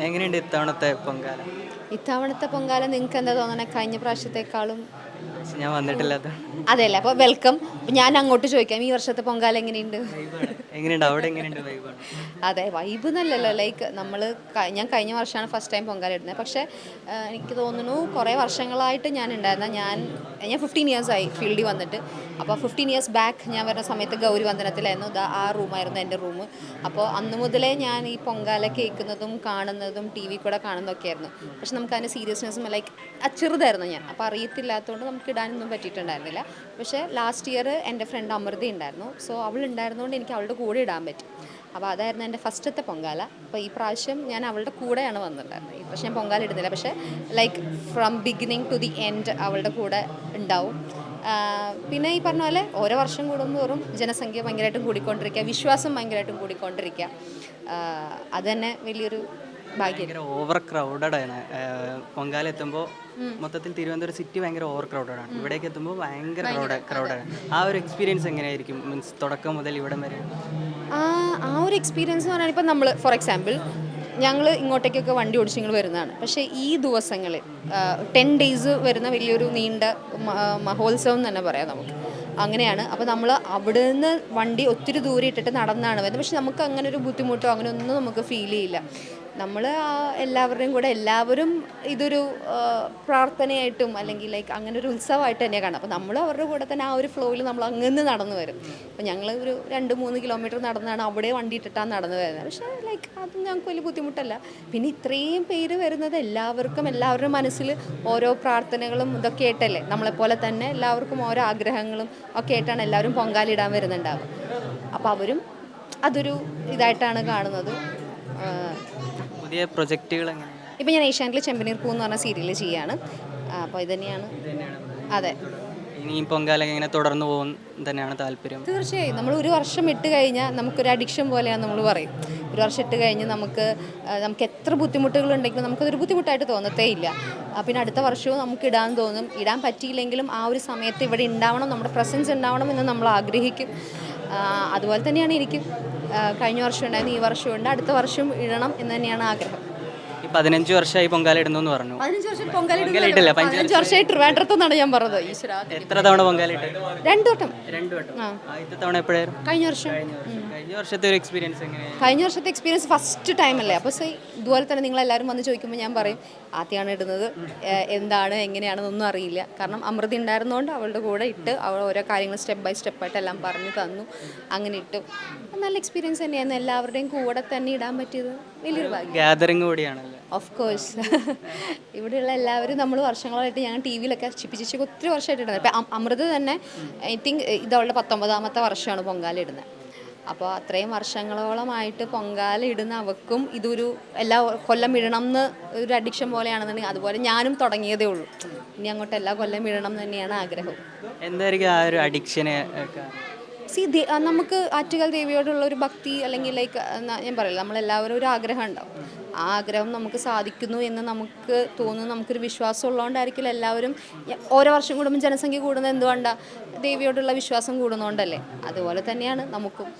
എങ്ങനെയുണ്ട് ഇത്തവണത്തെ പൊങ്കാല? ഇത്തവണത്തെ പൊങ്കാല നിങ്ങൾക്ക് എന്താ തോന്നണേ? കഴിഞ്ഞ പ്രാവശ്യത്തെക്കാളും ഞാൻ വന്നിട്ടില്ലാത്ത അതെയല്ലേ അപ്പോൾ വെൽക്കം ഞാൻ അങ്ങോട്ട് ചോദിക്കാം ഈ വർഷത്തെ പൊങ്കാല എങ്ങനെയുണ്ട്? എങ്ങനെയുണ്ട്? അവിടെ എങ്ങനെയുണ്ട് വൈബാണ് അതെ വൈബ് എന്നല്ലല്ലോ ലൈക്ക് നമ്മൾ ഞാൻ കഴിഞ്ഞ വർഷമാണ് ഫസ്റ്റ് ടൈം പൊങ്കാല ഇടുന്നത്. പക്ഷേ എനിക്ക് തോന്നുന്നു കുറേ വർഷങ്ങളായിട്ട് ഞാൻ ഉണ്ടായിരുന്ന ഞാൻ ഞാൻ ഫിഫ്റ്റീൻ ഇയേഴ്സ് ആയി ഫീൽഡിൽ വന്നിട്ട്. അപ്പോൾ ഫിഫ്റ്റീൻ ഇയേഴ്സ് ബാക്ക് ഞാൻ വരുന്ന സമയത്ത് ഗൗരി വന്ദനത്തിലായിരുന്നു. ദാ ആ റൂമായിരുന്നു എന്റെ റൂം. അപ്പോൾ അന്ന് മുതലേ ഞാൻ ഈ പൊങ്കാല കേൾക്കുന്നതും കാണുന്നതും ടി വി കൂടെ കാണുന്നതൊക്കെ ആയിരുന്നു. പക്ഷെ നമുക്ക് അതിന്റെ സീരിയസ്നെസ്സും ലൈക്ക് ചെറുതായിരുന്നു ഞാൻ. അപ്പോൾ അറിയത്തില്ലാത്തതുകൊണ്ട് നമുക്ക് ഇടാനൊന്നും പറ്റിയിട്ടുണ്ടായിരുന്നില്ല. പക്ഷേ ലാസ്റ്റ് ഇയർ എന്റെ ഫ്രണ്ട് അമൃതി ഉണ്ടായിരുന്നു. സോ അവൾ ഉണ്ടായിരുന്നുകൊണ്ട് എനിക്ക് അവളുടെ കൂടെ ഇടാൻ പറ്റും. അപ്പോൾ അതായിരുന്നു എന്റെ ഫസ്റ്റത്തെ പൊങ്കാല. അപ്പോൾ ഈ പ്രാവശ്യം ഞാൻ അവളുടെ കൂടെയാണ് വന്നിട്ടുണ്ടായിരുന്നത്. ഈ പ്രാവശ്യം ഞാൻ പൊങ്കാല ഇടുന്നില്ല. പക്ഷേ like from beginning to the end അവളുടെ കൂടെ ഉണ്ടാവും. പിന്നെ ഈ പറഞ്ഞ പോലെ ഓരോ വർഷം കൂടുന്തോറും ജനസംഖ്യ ഭയങ്കരമായിട്ടും കൂടിക്കൊണ്ടിരിക്കുക വിശ്വാസം ഭയങ്കരമായിട്ടും കൂടിക്കൊണ്ടിരിക്കുക. അതുതന്നെ അത് തന്നെ വലിയൊരു ഭയങ്കര ഓവർ ക്രൗഡഡ് ആണ്. പൊങ്കാല എത്തുമ്പോൾ മൊത്തത്തിൽ തിരുവനന്തപുരം സിറ്റി ഭയങ്കര ഓവർ ക്രൗഡഡ് ആണ്. ഇവിടേക്ക് എത്തുമ്പോൾ ഭയങ്കര ക്രൗഡ് ക്രൗഡഡ് ആ ഒരു എക്സ്പീരിയൻസ് എങ്ങനെയായിരിക്കും? മീൻസ് തുടക്കം മുതൽ ഇവിടം വരെ. ആ ആ ഒരു എക്സ്പീരിയൻസ് എന്ന് പറഞ്ഞാൽ ഇപ്പം നമ്മൾ ഫോർ എക്സാമ്പിൾ ഞങ്ങൾ ഇങ്ങോട്ടേക്കൊക്കെ വണ്ടി ഓടിച്ച് ഞങ്ങൾ വരുന്നതാണ്. പക്ഷേ ഈ ദിവസങ്ങളിൽ ടെൻ ഡേയ്സ് വരുന്ന വലിയൊരു നീണ്ട മഹോത്സവം എന്ന് തന്നെ പറയാം നമുക്ക്. അങ്ങനെയാണ്. അപ്പോൾ നമ്മൾ അവിടെ നിന്ന് വണ്ടി ഒത്തിരി ദൂരെ ഇട്ടിട്ട് നടന്നാണ് വരുന്നത്. പക്ഷെ നമുക്ക് അങ്ങനെ ഒരു ബുദ്ധിമുട്ടോ അങ്ങനെ ഒന്നും നമുക്ക് ഫീൽ ചെയ്യില്ല. നമ്മൾ എല്ലാവരുടെയും കൂടെ എല്ലാവരും ഇതൊരു പ്രാർത്ഥനയായിട്ടും അല്ലെങ്കിൽ ലൈക്ക് അങ്ങനെ ഒരു ഉത്സവമായിട്ട് തന്നെയാണ് കാണുക അപ്പോൾ നമ്മൾ അവരുടെ കൂടെ തന്നെ ആ ഒരു ഫ്ലോയിൽ നമ്മൾ അങ്ങനെ നടന്നു വരും. അപ്പോൾ ഞങ്ങൾ ഒരു രണ്ട് മൂന്ന് കിലോമീറ്റർ നടന്നാണ് അവിടെ വണ്ടി ഇട്ടിട്ടാണ് നടന്നു വരുന്നത് പക്ഷേ ലൈക്ക് അത് ഞങ്ങൾക്ക് വലിയ ബുദ്ധിമുട്ടല്ല. പിന്നെ ഇത്രയും പേര് വരുന്നത് എല്ലാവർക്കും എല്ലാവരുടെ മനസ്സിൽ ഓരോ പ്രാർത്ഥനകളും ഇതൊക്കെ ആയിട്ടല്ലേ? നമ്മളെപ്പോലെ തന്നെ എല്ലാവർക്കും ഓരോ ആഗ്രഹങ്ങളും ഒക്കെ ആയിട്ടാണ് എല്ലാവരും പൊങ്കാലിടാൻ വരുന്നുണ്ടാവുക. അപ്പോൾ അവരും അതൊരു ഇതായിട്ടാണ് കാണുന്നത്. പുതിയ പ്രൊജക്റ്റുകൾ ഇപ്പം ഞാൻ ഏഷ്യാനെറ്റിൽ ചെമ്പനീർ പൂ എന്ന് പറഞ്ഞ സീരിയൽ ചെയ്യാണ്. അപ്പോൾ ഇത് തന്നെയാണ്. അതെ. ഇനി പൊങ്കാല ഇങ്ങനെ തുടർന്ന് പോകും തന്നെയാണ് താല്പര്യം. തീർച്ചയായും. നമ്മൾ ഒരു വർഷം ഇട്ട് കഴിഞ്ഞാൽ നമുക്കൊരു അഡിക്ഷൻ പോലെയാണ് നമ്മൾ പറയും. ഒരു വർഷം ഇട്ട് കഴിഞ്ഞ് നമുക്ക് നമുക്ക് എത്ര ബുദ്ധിമുട്ടുകൾ ഉണ്ടെങ്കിലും നമുക്കതൊരു ബുദ്ധിമുട്ടായിട്ട് തോന്നത്തേ ഇല്ല. പിന്നെ അടുത്ത വർഷവും നമുക്ക് ഇടാൻ തോന്നും. ഇടാൻ പറ്റിയില്ലെങ്കിലും ആ ഒരു സമയത്ത് ഇവിടെ ഉണ്ടാവണം നമ്മുടെ പ്രസൻസ് ഉണ്ടാവണം എന്ന് നമ്മൾ ആഗ്രഹിക്കും. അതുപോലെ തന്നെയാണ് എനിക്കും. ആ, കഴിഞ്ഞ വർഷം ഉണ്ടായിരുന്നു ഈ വർഷമുണ്ട് അടുത്ത വർഷം ഇടണം എന്ന് തന്നെയാണ് ആഗ്രഹം. പതിനഞ്ച് വർഷമായി പൊങ്കാല ഇടുന്നു എന്ന് പറഞ്ഞു. പതിനഞ്ച് വർഷം പൊങ്കാല പൊങ്കാല പതിനഞ്ച് വർഷമായി ഞാൻ പറഞ്ഞത് ഈശ്വര. എത്ര തവണ പൊങ്കാല ഇട്ടു രണ്ടു വട്ടം. രണ്ടു വട്ടം. ആ. ആദ്യത്തെ തവണ എപ്പോഴായിരുന്നു? കഴിഞ്ഞ വർഷം. കഴിഞ്ഞ വർഷത്തെ ഒരു എക്സ്പീരിയൻസ് എങ്ങനെയായിരുന്നു? കഴിഞ്ഞ വർഷത്തെ എക്സ്പീരിയൻസ് ഫസ്റ്റ് ടൈം അല്ലേ? അപ്പോൾ സോ ഇതുപോലെ തന്നെ നിങ്ങൾ എല്ലാവരും വന്ന് ചോദിക്കുമ്പോൾ ഞാൻ പറയും ആദ്യമാണ് ഇടുന്നത്. ഏഹ് എന്താണ് എങ്ങനെയാണെന്നൊന്നും അറിയില്ല. കാരണം അമൃതി ഉണ്ടായിരുന്നതുകൊണ്ട് അവളുടെ കൂടെ ഇട്ട് അവൾ ഓരോ കാര്യങ്ങൾ സ്റ്റെപ്പ് ബൈ സ്റ്റെപ്പ് ആയിട്ട് എല്ലാം പറഞ്ഞു തന്നു. അങ്ങനെ ഇട്ടു. നല്ല എക്സ്പീരിയൻസ് തന്നെയായിരുന്നു എല്ലാവരുടെയും കൂടെ തന്നെ ഇടാൻ പറ്റിയത്. വലിയൊരു ഭാഗ്യം. കൂടിയാണല്ലോ? ഓഫ് കോഴ്സ് ഇവിടെയുള്ള എല്ലാവരും നമ്മൾ വർഷങ്ങളായിട്ട് ഞാൻ ടി വിയിലൊക്കെ ചിപ്പിച്ചിച്ച് ഒത്തിരി വർഷമായിട്ടിടുന്നത് ഇപ്പം അമൃത് തന്നെ ഐ തിങ്ക് ഇതവളുടെ പത്തൊമ്പതാമത്തെ വർഷമാണ് പൊങ്കാല ഇടുന്നത്. അപ്പോൾ അത്രയും വർഷങ്ങളോളമായിട്ട് പൊങ്കാല ഇടുന്ന അവക്കും ഇതൊരു എല്ലാ കൊല്ലം ഇടണം എന്ന് ഒരു അഡിക്ഷൻ പോലെയാണെന്നുണ്ടെങ്കിൽ അതുപോലെ ഞാനും തുടങ്ങിയതേ ഉള്ളൂ. ഇനി അങ്ങോട്ട് എല്ലാ കൊല്ലം ഇടണം എന്ന് തന്നെയാണ് ആഗ്രഹം. എന്തായിരിക്കും ആ ഒരു അഡിക്ഷന് സി നമുക്ക് ആറ്റുകാൽ ദേവിയോടുള്ള ഒരു ഭക്തി അല്ലെങ്കിൽ ലൈക്ക് ഞാൻ പറയില്ല. നമ്മളെല്ലാവരും ഒരു ആഗ്രഹം ഉണ്ടാവും. ആ ആഗ്രഹം നമുക്ക് സാധിക്കുന്നു എന്ന് നമുക്ക് തോന്നുന്നു. നമുക്കൊരു വിശ്വാസം ഉള്ളതുകൊണ്ടായിരിക്കില്ല എല്ലാവരും ഓരോ വർഷം കൂടുമ്പോൾ ജനസംഖ്യ കൂടുന്നത് എന്തുകൊണ്ടാണ് ദേവിയോടുള്ള വിശ്വാസം കൂടുന്നതുകൊണ്ടല്ലേ. അതുപോലെ തന്നെയാണ് നമുക്കും.